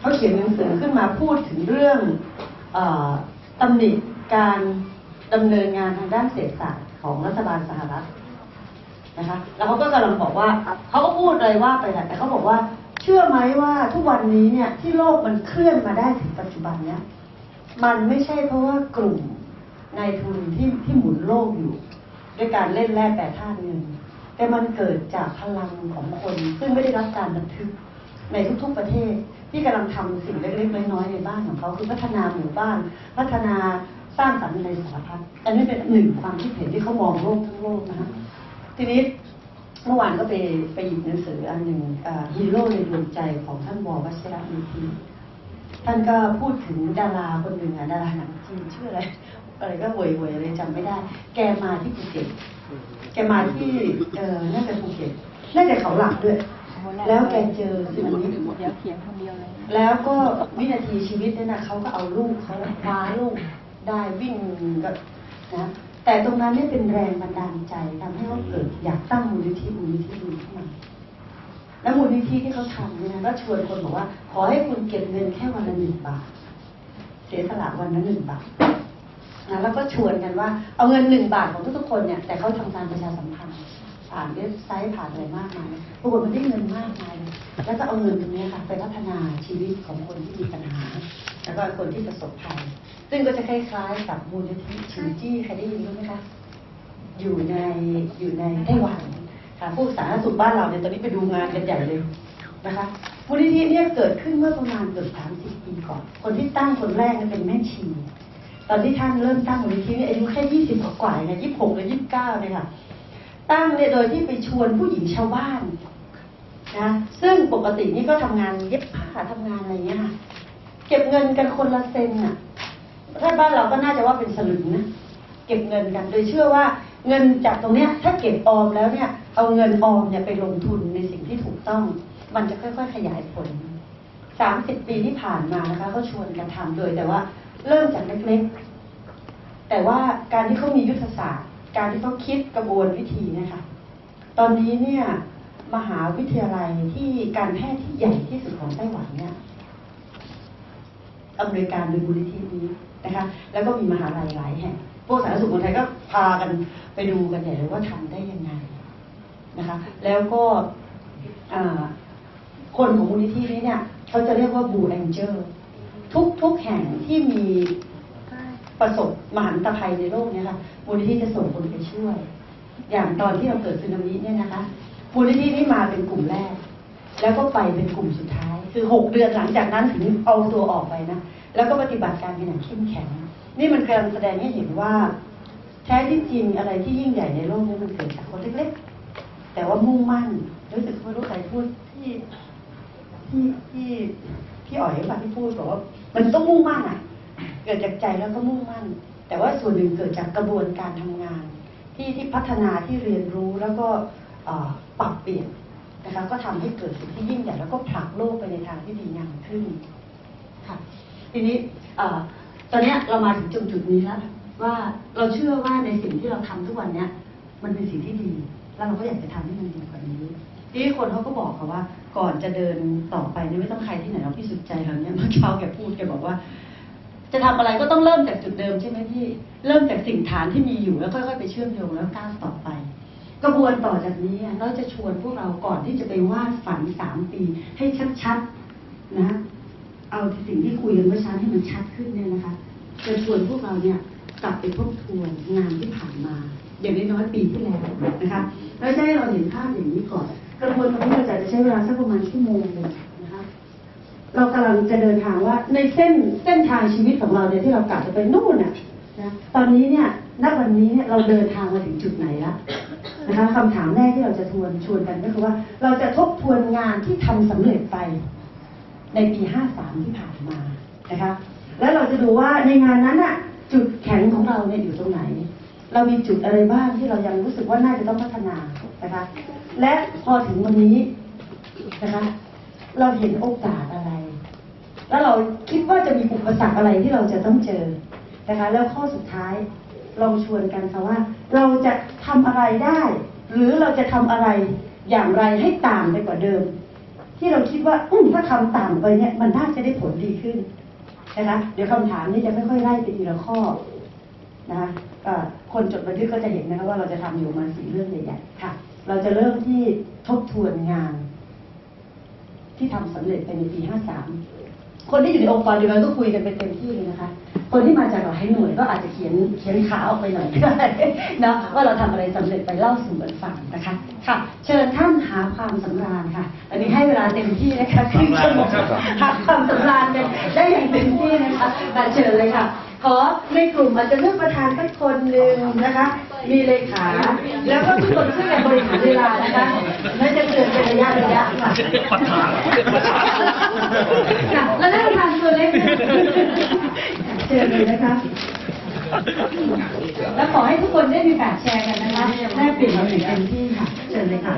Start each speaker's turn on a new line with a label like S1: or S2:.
S1: เขาเขียนหนังสือขึ้นมาพูดถึงเรื่องอตำหนิการดำเนินงานทางด้านเศรษฐศาสตร์ของรัฐบาลสหรัฐนะคะ แล้วเขาก็กำลังบอกว่าเขาก็พูดอะไรว่าไปแหละแต่เขาบอกว่า เชื่อไหมว่าทุกวันนี้เนี่ยที่โลกมันเคลื่อนมาได้ถึงปัจจุบันเนี่ยมันไม่ใช่เพราะว่ากลุ่มนายทุนที่ที่หมุนโลกอยู่ ด้วยการเล่นแร่แปรธาตุเงินแต่มันเกิดจากพลังของคน ซึ่งไม่ได้รับการบันทึกในทุกๆประเทศ ที่กำลังทำสิ่งเล็กๆน้อยๆในบ้านของเขาคือพัฒนาหมู่บ้าน พัฒนาสร้างสรรค์ในสารพัดอันนี้เป็นหนึ่งความคิดเห็นที่เขามองโลกทั้งโลกนะคะทีนี้เมื่อวานก็ไปไปหยิบหนังสืออันหนึ่งฮีโร่ในดวงใจของท่านวอวัชระมีทีท่านก็พูดถึงดาราคนหนึ่งอะดาราหนังจีนชื่ออะไรอะไรก็เวยๆอะไรจำไม่ได้ แกมาที่ภูเก็ตแกมาที่เออน่าจะภูเก็ตน่าจะเขาหลักด้วย แล้วแกเจอสึนามิ
S2: เดี๋ยวเขียนคนเดียวเลย
S1: แล้วก็วินาทีชีวิตเนี่ยนะเขาก็เอาลูกเขาคว้าลูกได้วิ่งก็นะแต่ตรงนั้นเนี่ยเป็นแรงบันดาลใจทำให้เขาเกิดอยากตั้งมูลนิธิมูลนิธินี้ขึ้นมาแล้วมูลนิธิที่เขาทำเนี่ยนะก็ชวนคนบอกว่า ขอให้คุณเก็บเงินแค่วันละหนึ่งบาท เสียสละวันละหนึ่งบาทนะแล้วก็ชวนกันว่า เอาเงินหนึ่งบาทของทุกๆคนเนี่ย แต่เขาทำการประชาสัมพันธ์ ผ่านเว็บไซต์ผ่านอะไรมากมายปรากฏมันได้เงินมากมายแล้วก็เอาเงินตรงนี้ค่ะไปพัฒนาชีวิตของคนที่มีปัญหา แล้วก็คนที่ประสบภัย ซึ่งก็จะคล้ายๆกับมูลนิธิชูจี้ใครได้ยินรู้ไหมคะอยู่ในอยู่ในไต้หวันค่ะพวกสาธารณสุขบ้านเราเนี่ยตอนนี้ไปดูงานกันใหญ่เลยนะคะมูลนิธิเนี่ยเกิดขึ้นเมื่อประมาณเกือบสามสิบปีก่อน คนที่ตั้งคนแรกเนี่ยเป็นแม่ชีตอนที่ท่านเริ่มตั้งมูลนิธิเนี่ยอายุแค่ยี่สิบกว่าเนี่ยยี่สิบหกหรือยี่สิบเก้าเนี่ยค่ะ ตั้งเนี่ยโดยที่ไปชวนผู้หญิงชาวบ้านนะซึ่งปกตินี่ก็ทำงานเย็บผ้าทำงานอะไรเงี้ยเก็บเงินกันคนละเซนน่ะถ้าบ้านเราก็น่าจะว่าเป็นสลึงนะเก็บเงินกัน โดยเชื่อว่าเงินจากตรงเนี้ย ถ้าเก็บออมแล้วเนี่ย เอาเงินออมเนี่ยไปลงทุนในสิ่งที่ถูกต้อง มันจะค่อยๆขยายผลสามสิบปีที่ผ่านมานะคะเขาชวนกันทำโดยแต่ว่าเริ่มจากเล็กๆแต่ว่าการที่เขามียุทธศาสตร์ การที่เขาคิดกระบวนวิธีเนะคะตอนนี้เนี่ยมหาวิทยาลัยที่การแพทย์ที่ใหญ่ที่สุดของไต้หวันเนี่ยอำนวยการโดยมูลนิธินี้นะคะ แล้วก็มีมหาลัยหลายแห่งพวกสาธารณสุขคนไทยก็พากันไปดูกันใหญ่เลยว่าทำได้ยังไงนะคะ แล้วก็คนของมูลนิธินี้เนี่ยเขาจะเรียกว่าบูแองเจลทุกทุกแห่งที่มี ประสบมหันตภัยในโลกเนี้ค่ะมูลนิธิจะส่งคนไปช่วย อย่างตอนที่เราเกิดสึนามิเนี่ยนะคะมูลนิธินี้มาเป็นกลุ่มแรก แล้วก็ไปเป็นกลุ่มสุดท้าย คือหกเดือนหลังจากนั้นถึงเอาตัวออกไปนะแล้วก็ปฏิบัติการกันอย่างเข้มแข็ง นี่มันกำลังแสดงให้เห็นว่าแท้ที่จริงอะไรที่ยิ่งใหญ่ในโลกนี้มันเกิดจากคนเล็กๆ แต่ว่ามุ่งมั่นรู้สึกไม่รู้ใครพูดที่ที่ที่ที่อ๋อยป่ะที่พูดบอกว่า มันต้องมุ่งมั่นอะ เกิดจากใจแล้วก็มุ่งมั่น แต่ว่าส่วนหนึ่งเกิดจากกระบวนการทำงาน ที่ที่พัฒนาที่เรียนรู้แล้วก็ปรับเปลี่ยนนะคะก็ทำให้เกิดสิ่งที่ยิ่งใหญ่แล้วก็ผลักโลกไปในทางที่ดีงามขึ้นค่ะทีนี้อตอนนี้เรามาถึงจุดจุดนี้แล้วว่าเราเชื่อว่าในสิ่งที่เราทำทุกวันเนี้ยมันเป็นสิ่งที่ดี แล้วเราก็อยากจะทำให้มันดีกว่านี้ทีนี้คนเขาก็บอกค่ะว่า ก่อนจะเดินต่อไปเนี่ยไม่ต้องใครที่ไหนเราพี่สุดใจเราเนี่ยเมื่อเช้าแกพูดแกบอกว่า จะทำอะไรก็ต้องเริ่มจากจุดเดิมใช่ไหมพี่ เริ่มจากสิ่งฐานที่มีอยู่แล้วค่อยๆไปเชื่อมโยงแล้วก้าวต่อไป กระบวนต่อจากนี้เราจะชวนพวกเราก่อนที่จะไปวาดฝันสามปี ให้ชัดๆนะ เอาสิ่งที่คุยกันเมื่อเช้าให้มันชัดขึ้นเนี่ยนะคะ จะชวนพวกเราเนี่ยกลับไปทบทวนงานที่ผ่านมา อย่างน้อยๆปีที่แล้วนะคะ แล้วจะให้เราเห็นภาพอย่างนี้ก่อน กระบวนการนี้เราจะใช้เวลาสักประมาณชั่วโมงหนึง เรากำลังจะเดินทางว่าในเส้นเส้นทางชีวิตของเราเนี่ยที่เรากะจะไปนู่นน่ะนะตอนนี้เนี่ยณวันนี้เนี่ยเราเดินทางมาถึงจุดไหนแล้วนะคะคำถามแรกที่เราจะทวนชวนกันก็คือว่า เราจะทบทวนงานที่ทำสำเร็จไป ในปี 53 ที่ผ่านมานะคะแล้วเราจะดูว่าในงานนั้นน่ะจุดแข็งของเราเนี่ยอยู่ตรงไหน เรามีจุดอะไรบ้างที่เรายังรู้สึกว่าน่าจะต้องพัฒนานะคะ และพอถึงวันนี้นะคะ เราเห็นโอกาสอะไร แล้วเราคิดว่าจะมีอุปสรรคอะไรที่เราจะต้องเจอนะคะ แล้วข้อสุดท้ายลองชวนกันค่ะว่า เราจะทำอะไรได้ หรือเราจะทำอะไรอย่างไรให้ต่างไปกว่าเดิม ที่เราคิดว่าอืมถ้าทำต่ำไปเนี่ยมันน่าจะได้ผลดีขึ้นนะคะเดี๋ยวคำถามนี้จะค่อยๆไล่ไปทีละข้อนะคะคนจดบันทึกก็จะเห็นนะคะว่าเราจะทำอยู่มาสี่เรื่องใหญ่ๆค่ะ เราจะเริ่มที่ทบทวนงาน ที่ทำสำเร็จไปในปี 53 คนที่อยู่ในองค์กรเดียวกันก็คุยกันเป็นเต็มที่เลยนะคะ คนที่มาจากหลายหน่วยก็อาจจะเขียนเขียนขาออกไปหน่อยก็ได้นะว่าเราทำอะไรสำเร็จไปเล่าสู่กันฟังนะคะค่ะ เชิญท่านหาความสำราญค่ะอันนี้ให้เวลาเต็มที่นะคะครึ่งชั่วโมงหาความสำราญกันได้อย่างเต็มที่นะคะแต่เชิญเลยค่ะ ขอในกลุ่มอาจจะเลือกประธานสักคนหนึ่งนะคะ มีเลขา แล้วก็ทุกคนช่วยกันบริหารเวลานะคะและจะเตือนเป็นระยะระยะค่ะ
S2: ประธานประธาน
S1: ค่ะแล้วท่านประธานตัวเล็กนะเชิญเลยนะคะแล้วขอให้ทุกคนได้มีโอกาสแชร์กันนะคะแลกเปลี่ยนความเห็นเต็มที่ค่ะ เชิญเลยค่ะ